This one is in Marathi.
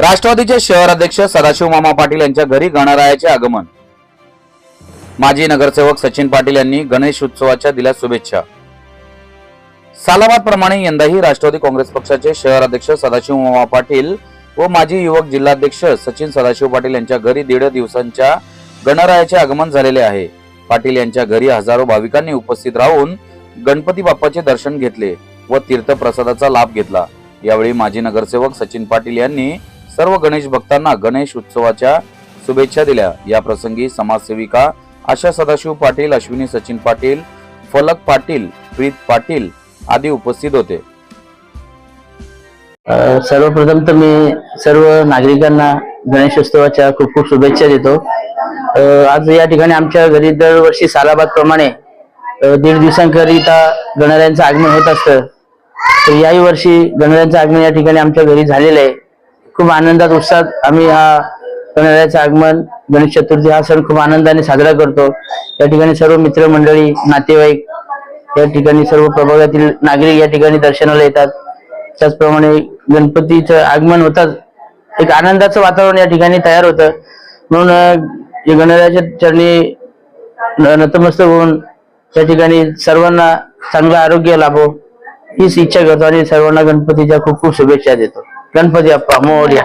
राष्ट्रवादीचे शहर अध्यक्ष सदाशिव मामा पाटील यांच्या घरी गणरायाचे आगमन. माजी नगरसेवक सचिन पाटील यांनी गणेश उत्सवाच्या दिल्या शुभेच्छा. सालाबादप्रमाणे यंदाही राष्ट्रवादी काँग्रेस पक्षाचे शहर अध्यक्ष सदाशिव मामा पाटील व माजी युवक जिल्हाध्यक्ष सचिन सदाशिव पाटील यांच्या घरी दीड दिवसांच्या गणरायाचे आगमन झालेले आहे. पाटील यांच्या घरी हजारो भाविकांनी उपस्थित राहून गणपती बाप्पाचे दर्शन घेतले व तीर्थप्रसादाचा लाभ घेतला. यावेळी माजी नगरसेवक सचिन पाटील यांनी सर्व गणेश भक्तांना गणेश उत्सवाच्या शुभेच्छा दिल्या. या प्रसंगी समाजसेविका आशा सदाशिव पाटील अश्विनी सचिन पाटील फलक पाटील प्रीत पाटील आदी उपस्थित होते. सर्वप्रथम तर मी सर्व नागरिकांना गणेशोत्सवाच्या खूप खूप शुभेच्छा देतो. आज या ठिकाणी आमच्या घरी दरवर्षी सालाबाद प्रमाणे दीड दिवसांकरिता गणरायांचं आगमन होत असतं. तर याही वर्षी गणरायांचं आगमन या ठिकाणी आमच्या घरी झालेलं आहे. खूप आनंदात उत्साहात आम्ही हा गणरायाचं आगमन गणेश चतुर्थी हा सण खूप आनंदाने साजरा करतो. या ठिकाणी सर्व मित्रमंडळी नातेवाईक या ठिकाणी सर्व प्रभागातील नागरिक या ठिकाणी दर्शनाला येतात. त्याचप्रमाणे गणपतीचं आगमन होताच एक आनंदाचं वातावरण या ठिकाणी तयार होतं. म्हणून गणरायाच्या चरणी न- नतमस्तक होऊन त्या ठिकाणी सर्वांना चांगलं आरोग्य लाभो हीच इच्छा करतो आणि सर्वांना गणपतीच्या खूप खूप शुभेच्छा देतो. गणपती अप्पा मोर्या.